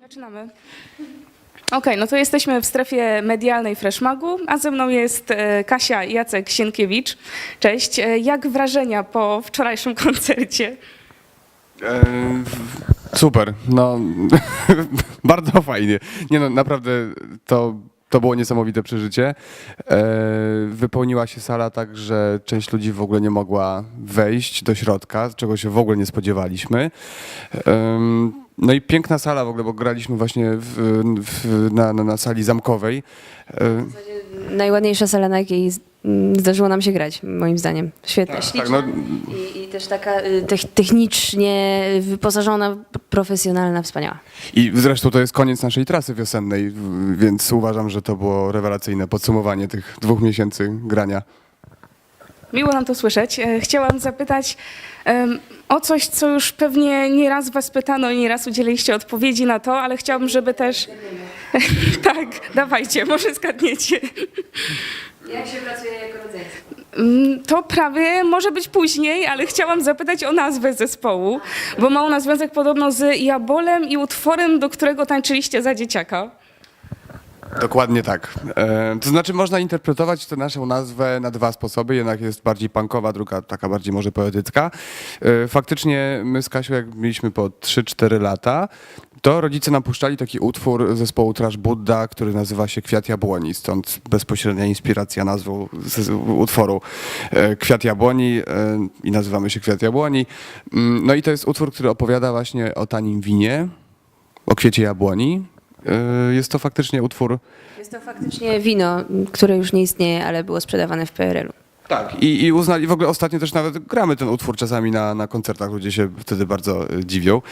Zaczynamy. Okej, no to jesteśmy w strefie medialnej Freshmagu, a ze mną jest e, Kasia Jacek Sienkiewicz. Cześć. E, Jak wrażenia po wczorajszym koncercie? E, super, no bardzo fajnie. Nie no, naprawdę to, to było niesamowite przeżycie. Wypełniła się sala tak, że część ludzi w ogóle nie mogła wejść do środka, czego się w ogóle nie spodziewaliśmy. No i piękna sala w ogóle, bo graliśmy właśnie w, w, na, na, na sali zamkowej. Najładniejsza sala, na jakiej z- m, zdarzyło nam się grać, moim zdaniem. Świetna, Tak, śliczna tak, i, i też taka y, tech- technicznie wyposażona, profesjonalna, wspaniała. I zresztą to jest koniec naszej trasy wiosennej, więc uważam, że to było rewelacyjne podsumowanie tych dwóch miesięcy grania. Miło nam to słyszeć. E, Chciałam zapytać em, o coś, co już pewnie nieraz was pytano i nieraz udzieliliście odpowiedzi na to, ale chciałabym, żeby też... tak, dawajcie, może zgadniecie. Jak się pracuje jako rodzeństwo? Mm, To prawie może być później, ale chciałam zapytać o nazwę zespołu, bo ma ona związek podobno z Jabolem i utworem, do którego tańczyliście za dzieciaka. Dokładnie tak. E, to znaczy można interpretować tę naszą nazwę na dwa sposoby. Jednak jest bardziej punkowa, druga taka bardziej może poetycka. E, faktycznie my z Kasią, jak mieliśmy po 3-4 lata, to rodzice nam puszczali taki utwór zespołu Trash Buddha, który nazywa się Kwiat Jabłoni, stąd bezpośrednia inspiracja nazwą z, utworu e, Kwiat Jabłoni e, i nazywamy się Kwiat Jabłoni. Mm, No i to jest utwór, który opowiada właśnie o tanim winie, o kwiecie jabłoni. E, Jest to faktycznie utwór Jest to faktycznie wino, które już nie istnieje, ale było sprzedawane w PRL-u. Tak, i, i uznali, w ogóle ostatnio też nawet gramy ten utwór czasami na, na koncertach, ludzie się wtedy bardzo e, dziwią,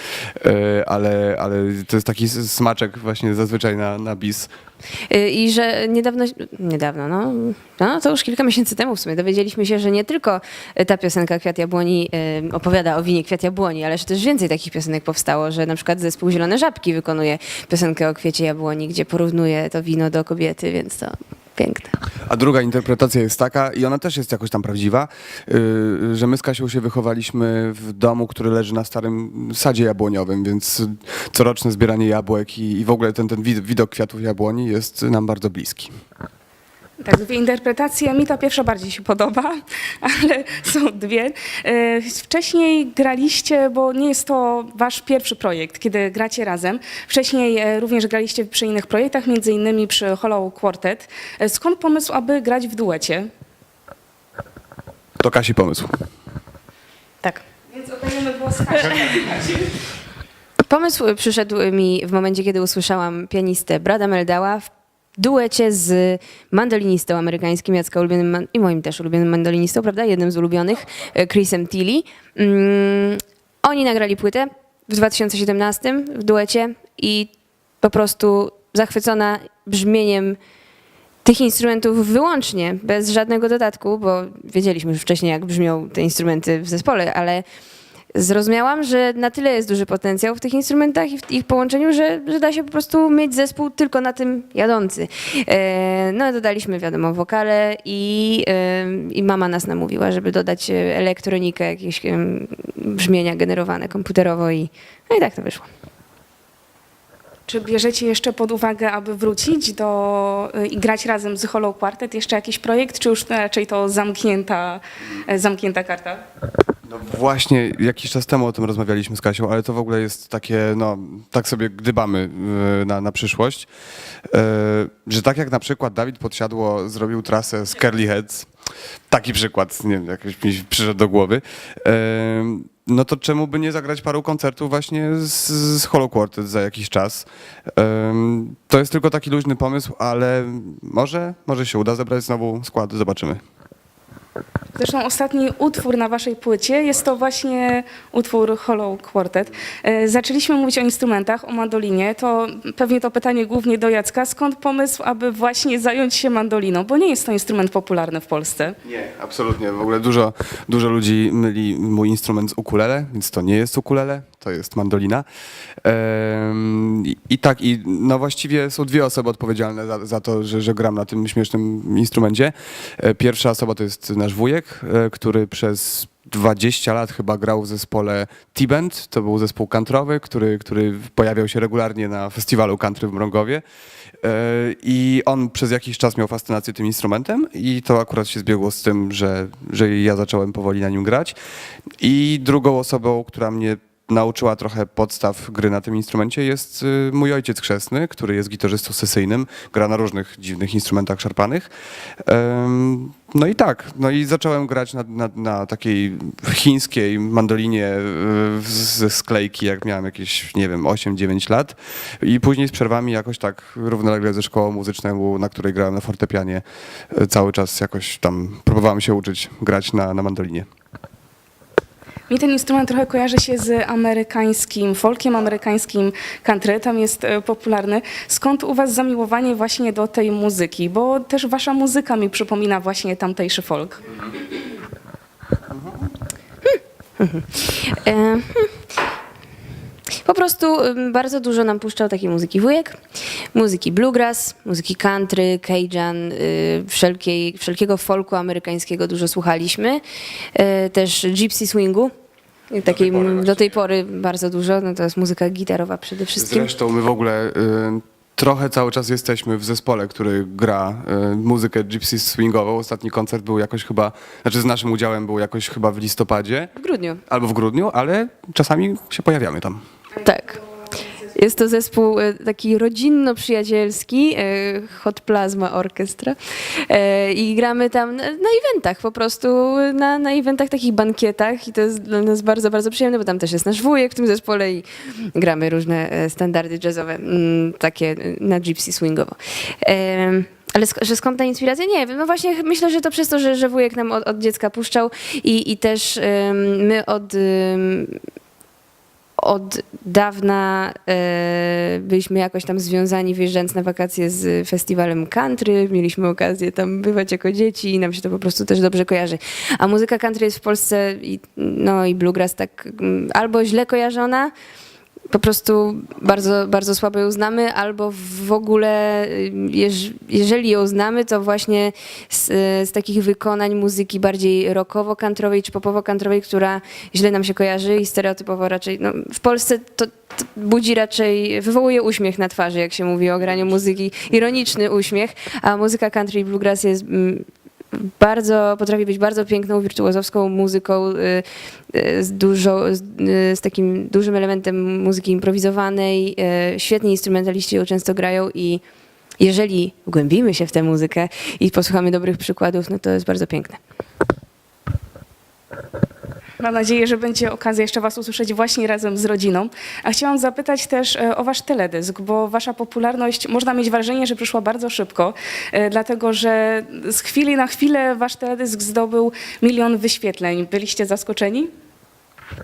e, ale, ale to jest taki smaczek właśnie zazwyczaj na, na bis. Y, I że niedawno, niedawno, no, no to już kilka miesięcy temu w sumie dowiedzieliśmy się, że nie tylko ta piosenka Kwiat Jabłoni opowiada o winie Kwiat Jabłoni, ale że też więcej takich piosenek powstało, że na przykład zespół Zielone Żabki wykonuje piosenkę o kwiecie jabłoni, gdzie porównuje to wino do kobiety, więc to piękne. A druga interpretacja jest taka, i ona też jest jakoś tam prawdziwa, y, że my z Kasią się wychowaliśmy w domu, który leży na starym sadzie jabłoniowym, więc coroczne zbieranie jabłek i, i w ogóle ten, ten wid- widok kwiatów jabłoni jest nam bardzo bliski. Tak, dwie interpretacje. Mi ta pierwsza bardziej się podoba, ale są dwie. E, Wcześniej graliście, bo nie jest to wasz pierwszy projekt, kiedy gracie razem. Wcześniej e, również graliście przy innych projektach, między innymi przy Hollow Quartet. E, Skąd pomysł, aby grać w duecie? To Kasi pomysł. Tak. Więc oddajemy głos Kasia. Pomysł przyszedł mi w momencie, kiedy usłyszałam pianistę Brada Meldała w duecie z mandolinistą amerykańskim, Jacka ulubionym i moim też ulubionym mandolinistą, prawda? Jednym z ulubionych, e, Chrisem Tilly. Mm, oni nagrali płytę w 2017 w duecie i po prostu zachwycona brzmieniem tych instrumentów wyłącznie, bez żadnego dodatku, bo wiedzieliśmy już wcześniej, jak brzmią te instrumenty w zespole, ale zrozumiałam, że na tyle jest duży potencjał w tych instrumentach i w ich połączeniu, że, że da się po prostu mieć zespół tylko na tym jadący. E, no dodaliśmy wiadomo wokale i, e, i mama nas namówiła, żeby dodać e, elektronikę, jakieś brzmienia generowane komputerowo i no i tak to wyszło. Czy bierzecie jeszcze pod uwagę, aby wrócić do i grać razem z Hollow Quartet? Jeszcze jakiś projekt, czy już raczej to zamknięta, zamknięta karta? No właśnie jakiś czas temu o tym rozmawialiśmy z Kasią, ale to w ogóle jest takie, no tak sobie gdybamy y, na, na przyszłość, y, że tak jak na przykład Dawid Podsiadło zrobił trasę z Curly Heads, taki przykład, nie wiem, jakiś mi przyszedł do głowy, y, no to czemu by nie zagrać paru koncertów właśnie z, z Quartet za jakiś czas. To jest tylko taki luźny pomysł, ale może, może się uda zebrać znowu skład, zobaczymy. Zresztą ostatni utwór na waszej płycie jest to właśnie utwór Hollow Quartet. E, Zaczęliśmy mówić o instrumentach, o mandolinie. To pewnie to pytanie głównie do Jacka. Skąd pomysł, aby właśnie zająć się mandoliną? Bo nie jest to instrument popularny w Polsce. Nie, absolutnie. W ogóle dużo, dużo ludzi myli mój instrument z ukulele, więc to nie jest ukulele, to jest mandolina. I, tak, i no właściwie są dwie osoby odpowiedzialne za, za to, że, że gram na tym śmiesznym instrumencie. E, Pierwsza osoba to jest nasz wujek, e, który przez 20 lat chyba grał w zespole T-Band, to był zespół countrywy, który, który pojawiał się regularnie na festiwalu country w Mrągowie. E, I on przez jakiś czas miał fascynację tym instrumentem i to akurat się zbiegło z tym, że, że ja zacząłem powoli na nim grać. I drugą osobą, która mnie nauczyła trochę podstaw gry na tym instrumencie jest y, mój ojciec chrzestny, który jest gitarzystą sesyjnym, gra na różnych dziwnych instrumentach szarpanych. No i tak, no i zacząłem grać na, na, na takiej chińskiej mandolinie y, ze sklejki, jak miałem jakieś, nie wiem, 8-9 lat i później z przerwami jakoś tak równolegle ze szkołą muzyczną, na której grałem na fortepianie, y, cały czas jakoś tam próbowałem się uczyć grać na, na mandolinie. Mi ten instrument trochę kojarzy się z amerykańskim folkiem, amerykańskim country, tam jest e, popularny. Skąd u was zamiłowanie właśnie do tej muzyki? Bo też wasza muzyka mi przypomina właśnie tamtejszy folk. E, hmm. Po prostu bardzo dużo nam puszczał takiej muzyki wujek, muzyki bluegrass, muzyki country, cajun, y, wszelkiej, wszelkiego folku amerykańskiego dużo słuchaliśmy. E, Też gypsy swingu, i takiej pory m, do właściwie. tej pory bardzo dużo. No to jest muzyka gitarowa przede wszystkim. Zresztą my w ogóle y, trochę cały czas jesteśmy w zespole, który gra y, muzykę gypsy swingową. Ostatni koncert był jakoś chyba, znaczy z naszym udziałem był jakoś chyba w listopadzie W grudniu. albo w grudniu, ale czasami się pojawiamy tam. Tak. Jest to zespół e, taki rodzinno-przyjacielski, e, Hot Plasma Orchestra E, i gramy tam na, eventach, po prostu na, na eventach, takich bankietach i to jest dla nas bardzo, bardzo przyjemne, bo tam też jest nasz wujek w tym zespole i gramy różne standardy jazzowe, mm, takie na gypsy swingowo. Ale sk- że skąd ta inspiracja? Nie wiem. No właśnie myślę, że to przez to, że, że wujek nam od, od dziecka puszczał i, i też my od... od dawna e, byliśmy jakoś tam związani, wyjeżdżając na wakacje z festiwalem country. Mieliśmy okazję tam bywać jako dzieci i nam się to po prostu też dobrze kojarzy. A muzyka country jest w Polsce i, no, i bluegrass tak mm, albo źle kojarzona, po prostu bardzo, bardzo słabo ją znamy, albo w ogóle, y, jeż, jeżeli ją znamy, to właśnie z, z takich wykonań muzyki bardziej rockowo-kantrowej czy popowo-kantrowej, która źle nam się kojarzy i stereotypowo raczej, no, w Polsce to, to budzi raczej, wywołuje uśmiech na twarzy, jak się mówi o graniu muzyki, ironiczny uśmiech, a muzyka country i bluegrass jest mm, bardzo, potrafi być bardzo piękną, wirtuozowską muzyką y, y, z, dużo, z, y, z takim dużym elementem muzyki improwizowanej. Świetni instrumentaliści ją często grają i jeżeli wgłębimy się w tę muzykę i posłuchamy dobrych przykładów, no to jest bardzo piękne. Mam nadzieję, że będzie okazja jeszcze Was usłyszeć właśnie razem z rodziną. A chciałam zapytać też e, o Wasz teledysk, bo Wasza popularność, można mieć wrażenie, że przyszła bardzo szybko, e, dlatego że z chwili na chwilę Wasz teledysk zdobył milion wyświetleń. Byliście zaskoczeni?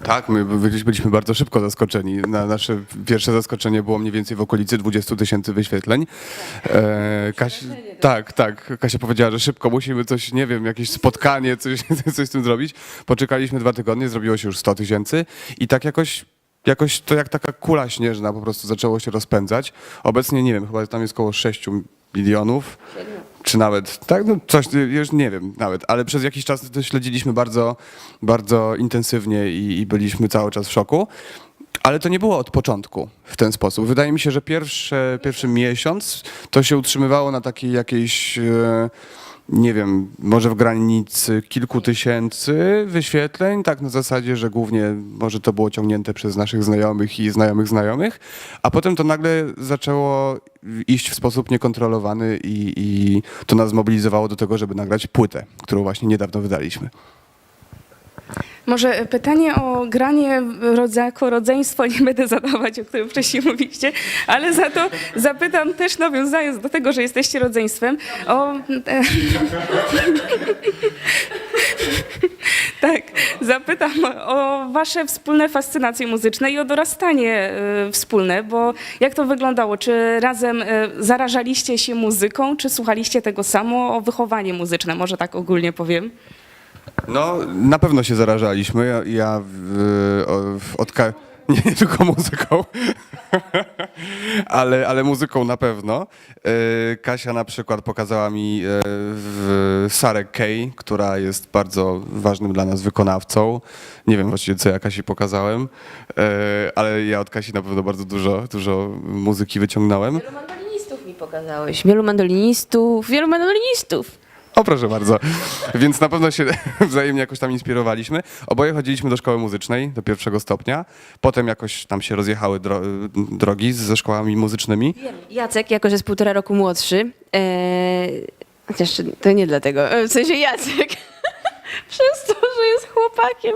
Tak, my byli- byliśmy bardzo szybko zaskoczeni. Na nasze pierwsze zaskoczenie było mniej więcej w okolicy 20 tysięcy wyświetleń. E, Kasia, tak, tak. Kasia powiedziała, że szybko musimy coś, nie wiem, jakieś spotkanie, coś, coś z tym zrobić. Poczekaliśmy dwa tygodnie, zrobiło się już 100 tysięcy i tak jakoś Jakoś to jak taka kula śnieżna po prostu zaczęło się rozpędzać. Obecnie nie wiem, chyba tam jest około 6 milionów. Czy nawet, tak, no coś, już nie wiem nawet, ale przez jakiś czas to śledziliśmy bardzo, bardzo intensywnie i, i byliśmy cały czas w szoku. Ale to nie było od początku w ten sposób. Wydaje mi się, że pierwsze, pierwszy miesiąc to się utrzymywało na takiej jakiejś, e, nie wiem, może w granicy kilku tysięcy wyświetleń, tak na zasadzie, że głównie może to było ciągnięte przez naszych znajomych i znajomych znajomych, a potem to nagle zaczęło iść w sposób niekontrolowany i, i to nas zmobilizowało do tego, żeby nagrać płytę, którą właśnie niedawno wydaliśmy. Może pytanie o granie rodza, jako rodzeństwo nie będę zadawać, o którym wcześniej mówiliście, ale za to zapytam też nawiązując do tego, że jesteście rodzeństwem, o... E, tak, zapytam o wasze wspólne fascynacje muzyczne i o dorastanie e, wspólne, bo jak to wyglądało? Czy razem e, zarażaliście się muzyką, czy słuchaliście tego samo? O wychowanie muzyczne, może tak ogólnie powiem. No, na pewno się zarażaliśmy. Ja, ja w, o, w, od nie, nie tylko muzyką. ale, ale muzyką na pewno. E, Kasia na przykład pokazała mi e, w Sarę Kay, która jest bardzo ważnym dla nas wykonawcą. Nie wiem właściwie, co ja Kasi pokazałem, e, ale ja od Kasi na pewno bardzo dużo, dużo muzyki wyciągnąłem. Wielu mandolinistów mi pokazałeś. Wielu mandolinistów, wielu mandolinistów. O, proszę bardzo. Więc na pewno się wzajemnie jakoś tam inspirowaliśmy. Oboje chodziliśmy do szkoły muzycznej do pierwszego stopnia. Potem jakoś tam się rozjechały dro drogi ze szkołami muzycznymi. Jacek, jako że jest półtora roku młodszy, e, chociaż to nie dlatego, e, w sensie Jacek, przez to, że jest chłopakiem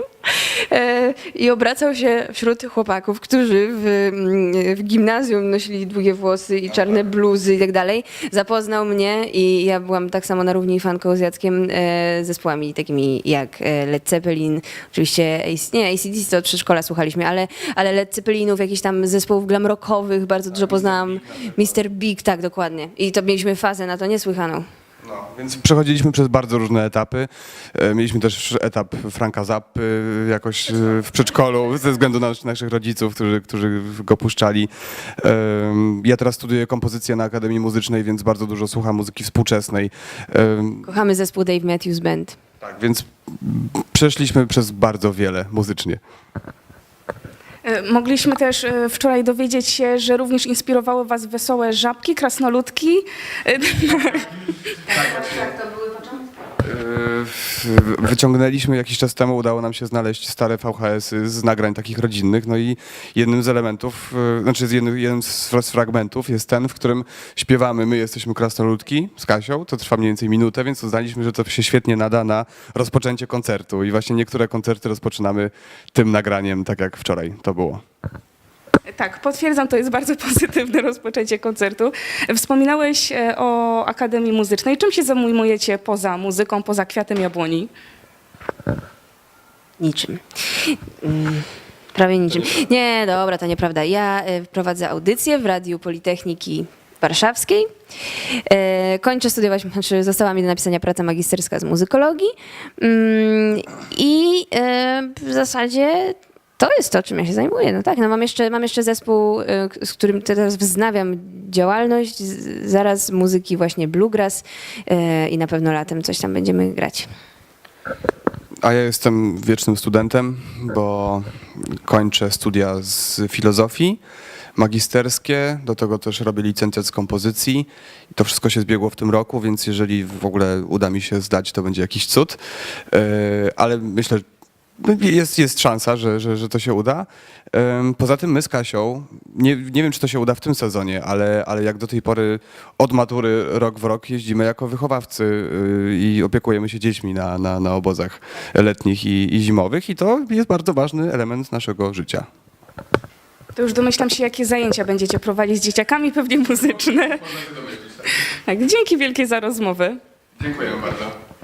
i obracał się wśród chłopaków, którzy w, mm, w gimnazjum nosili długie włosy i czarne bluzy i tak dalej, zapoznał mnie i ja byłam tak samo na równi fanką z Jackiem e, zespołami takimi jak e, Led Zeppelin, oczywiście, nie, ACDC to od przedszkola słuchaliśmy, ale, ale Led Zeppelinów, jakichś tam zespołów glam rockowych, bardzo dużo poznałam, Mr. Big, tak, dokładnie. I to mieliśmy fazę na to niesłychaną. No, więc przechodziliśmy przez bardzo różne etapy. E, Mieliśmy też etap Franka Zappy jakoś e, w przedszkolu ze względu na naszych rodziców, którzy, którzy go puszczali. Ja teraz studiuję kompozycję na Akademii Muzycznej, więc bardzo dużo słucham muzyki współczesnej. Kochamy zespół Dave Matthews Band. Tak, więc przeszliśmy przez bardzo wiele muzycznie. E, Mogliśmy też e, wczoraj dowiedzieć się, że również inspirowały Was wesołe żabki, krasnoludki. E, Yy, Wyciągnęliśmy jakiś czas temu, udało nam się znaleźć stare VHS-y z nagrań takich rodzinnych, no i jednym z elementów, yy, znaczy z jednym, z fragmentów jest ten, w którym śpiewamy My jesteśmy krasnoludki z Kasią, to trwa mniej więcej minutę, więc uznaliśmy, że to się świetnie nada na rozpoczęcie koncertu. I właśnie niektóre koncerty rozpoczynamy tym nagraniem, tak jak wczoraj to było. Tak, potwierdzam, to jest bardzo pozytywne rozpoczęcie koncertu. Wspominałeś e, o Akademii Muzycznej. Czym się zajmujecie poza muzyką, poza kwiatem jabłoni? Niczym. Mm, Prawie niczym. Nie, dobra, to nieprawda. Ja e, prowadzę audycję w Radiu Politechniki Warszawskiej. E, Kończę studiować, znaczy została mi do napisania praca magisterska z muzykologii. Mm, I w zasadzie to jest to, czym ja się zajmuję. No tak, no mam jeszcze, mam jeszcze zespół, e, z którym teraz wznawiam działalność, zaraz muzyki właśnie bluegrass e, i na pewno latem coś tam będziemy grać. A ja jestem wiecznym studentem, bo kończę studia z filozofii magisterskie, do tego też robię licencjat z kompozycji. I to wszystko się zbiegło w tym roku, więc jeżeli w ogóle uda mi się zdać, to będzie jakiś cud. E, Ale myślę, jest, jest szansa, że, że, że to się uda. Poza tym my z Kasią, nie, nie wiem czy to się uda w tym sezonie, ale, ale jak do tej pory od matury rok w rok jeździmy jako wychowawcy y, i opiekujemy się dziećmi na, na, na obozach letnich i, i zimowych i to jest bardzo ważny element naszego życia. To już domyślam się, jakie zajęcia będziecie prowadzić z dzieciakami, pewnie muzyczne. Tak, dzięki wielkie za rozmowę. Dziękuję bardzo.